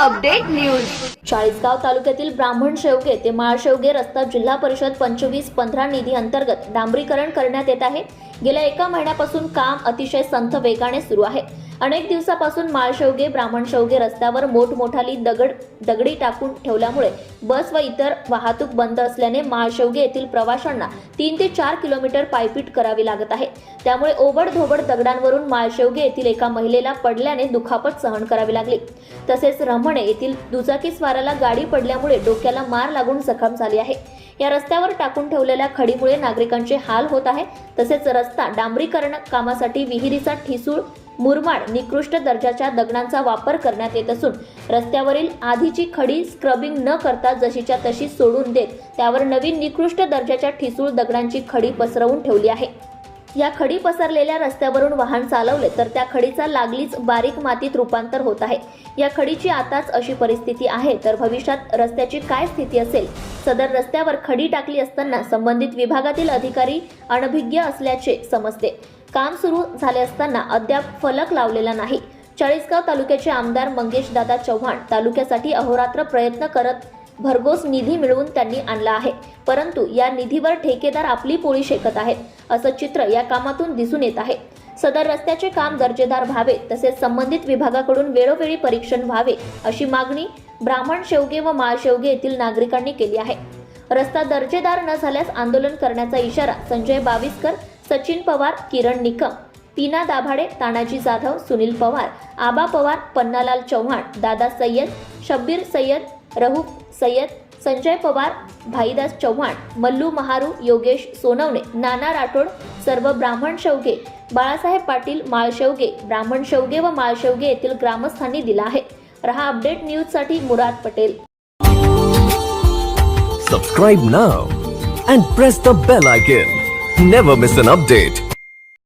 Update news. Chalisgaon तालुक्यातील ब्राह्मण शेवगे ते माळशेवगे रस्ता जिल्हा परिषद पंचवीस पंधरा निधी अंतर्गत डांबरीकरण करण्यात येत आहे. गेल्या एका महिन्यापासून काम अतिशय संथ वेगाने सुरू आहे. अनेक दिवसापासून माळशेवगे ब्राह्मण शेवगे रस्त्यावर मोठमोठाली दगड दगडी टाकून ठेवल्यामुळे बस व इतर वाहतूक बंद असल्याने माळशेवगे येथील प्रवाशांना तीन ते चार किलोमीटर पायपीट करावी लागत आहे. त्यामुळे ओबडधोबड दगडांवरून माळशेवगे येथील एका महिलेला पडल्याने दुखापत सहन करावी लागली. तसेच रमणे येथील दुचाकी स्वाराला गाडी पडल्यामुळे डोक्याला मार लागून जखम झाली आहे. या रस्त्यावर टाकून ठेवलेल्या खडीमुळे नागरिकांचे हाल होत आहे. तसेच रस्ता डांबरीकरण कामासाठी विहिरीचा ठिसूळ मुरमाड निकृष्ट दर्जाच्या दगडांचा वापर करण्यात येत असून रस्त्यावरील आधीची खडी स्क्रबिंग न करता जशीच्या तशी सोडून देत त्यावर नवीन निकृष्ट दर्जाच्या ठिसूळ दगडांची खडी पसरवून ठेवली आहे. या खडी पसरलेल्या रस्त्यावरून वाहन चालवले तर त्या खडीचा लागलीच बारीक मातीत रूपांतर होत आहे. या खडीची आताच अशी परिस्थिती आहे तर भविष्यात रस्त्याची काय स्थिती असेल? सदर रस्त्यावर खडी टाकली असताना संबंधित विभागातील अधिकारी अनभिज्ञ असल्याचे समजते. काम सुरू झाले असताना अद्याप फलक लावलेला नाही. चाळीसगाव तालुक्याचे आमदार मंगेश दादा चव्हाण तालुक्यासाठी अहोरात्र प्रयत्न करत भरघोस निधी मिळवून त्यांनी आणला आहे. परंतु या निधीवर ठेकेदार आपली पोळी शेकत आहेत असं चित्र या कामातून दिसून येत आहे. सदर रस्त्याचे काम दर्जेदार व्हावे तसेच संबंधित विभागाकडून वेळोवेळी परीक्षण व्हावे अशी मागणी ब्राह्मण शेवगे व माळशेवगे येथील नागरिकांनी केली आहे. रस्ता दर्जेदार न झाल्यास आंदोलन करण्याचा इशारा संजय बाविस्कर सचिन पवार किरण निकम पीना दाभाडे तानाजी जाधव सुनील पवार आबा पवार पन्नालाल चव्हाण दादा सय्यद शब्बीर सय्यद रहू सय्यद संजय पवार भाईदास चव्हाण मल्लू महारू योगेश सोनवणे नाना राठोड सर्व ब्राह्मण शेवगे बाळासाहेब पाटील माळशेवगे ब्राह्मण शेवगे व माळशेवगे येथील ग्रामस्थांनी दिला आहे. रहा अपडेट न्यूजसाठी Murad Patel. Subscribe now and press the bell icon never miss an update